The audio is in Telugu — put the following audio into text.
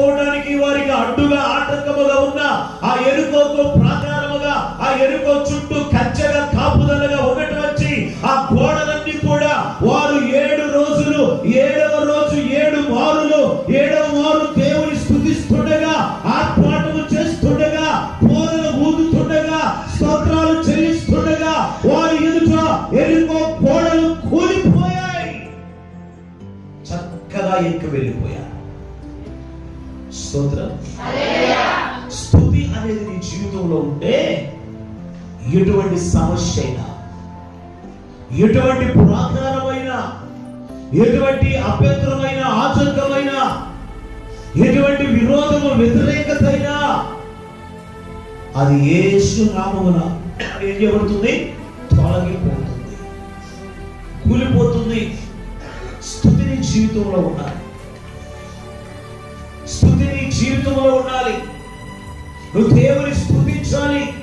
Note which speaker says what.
Speaker 1: తప్పించుకోవడానికి వారికి అడ్డుగా ఆటంకముగా ఉన్న ఆ ఎరుకోకు ప్రాకారముగా ఆ ఎరుకో చుట్టూ కచ్చగా కాపుదలగా ఉన్నటువంటి ఆ గోడలన్నీ కూడా వారు ఏడు రోజులు ఏడవ రోజు ఏడు మారులు ఏడవ మారు దేవుని స్థుతిస్తుండగా ఆత్మాటము చేస్తుండగా పోరలు ఊదుతుండగా స్తోత్రాలు చెల్లిస్తుండగా వారి ఎదుట ఎరుకో గోడలు కూలిపోయాయి. చక్కగా ఎక్కువ వెళ్ళిపోయారు. స్తోత్రం. స్థుతి అనేది నీ జీవితంలో ఉంటే ఎటువంటి సమస్య అయినా ఎటువంటి పురాతనమైన ఎటువంటి అభ్యంతరమైన ఆచంకమైన ఎటువంటి విరోధము వ్యతిరేకత అయినా అది యేసు నామమున ఏం చేయబడుతుంది? తొలగిపోతుంది కూలిపోతుంది. స్థుతిని జీవితంలో ఉండాలి. స్థుతిని జీవితంలో ఉండాలి. నువ్వు దేవుని స్థుతించాలి.